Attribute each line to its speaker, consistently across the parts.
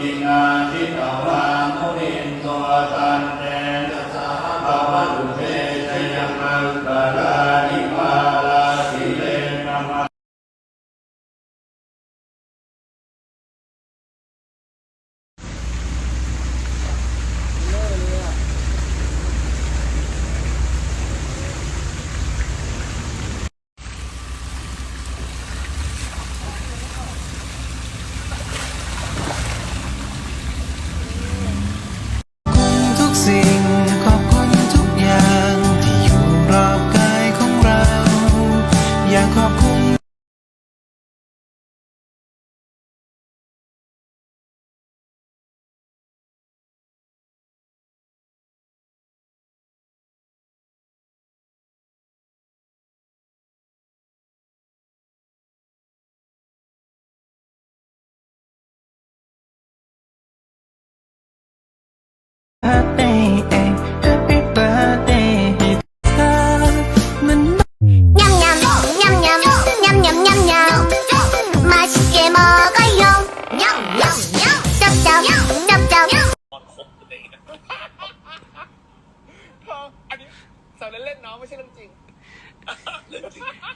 Speaker 1: Yeah.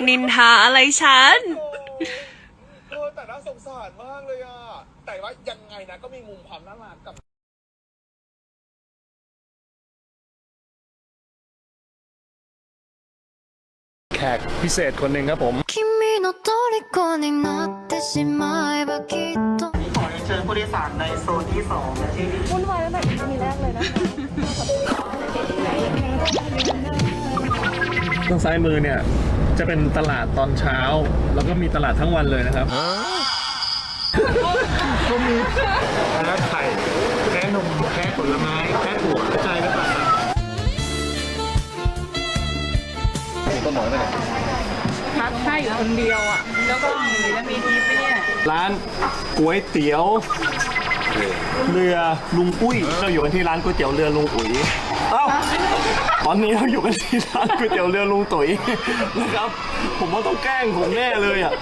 Speaker 1: นินทาอะไรฉัน
Speaker 2: เออแต่น่าสงสารมากเลยอ่ะ แต่ว่ายังไงนะก็มีมุมความน่ารักกับ
Speaker 3: แขกพิเศษคนหนึ่งครับผม
Speaker 4: 君の虜になってしまえばきっと
Speaker 5: ขอเชิญผู้โดยสารในโซนที่สองและที่
Speaker 6: วุ่นวายตั้งแต่ทีแรกเลยนะคะ
Speaker 3: ตรงซ้ายมือเนี่ยจะเป็นตลาดตอนเช้า แล้วก็มีตลาดทั้งวันเลยนะครับ ก็มีแพ้ไข่แพ้นมแพ้ผลไม้แพ้ถั่วกระจายกันไปต้นหมอนไปไหน
Speaker 6: พักใช่อยู่คนเดียวอะ แล้วก็มีแล้วมีทิปเนี่ย
Speaker 3: ร้านก๋วยเตี๋ยว เรือลุงปุ้ยเราอยู่กันที่ร้านก๋วยเตี๋ยวเรือลุงอุ๋ยเอ้า ตอนนี้เราอยู่กันที่ร้านก๋วยเตี๋ยวเรือลุงตุ๋ยนะครับ ผมว่าต้องแกล้งผมแน่เลยอะ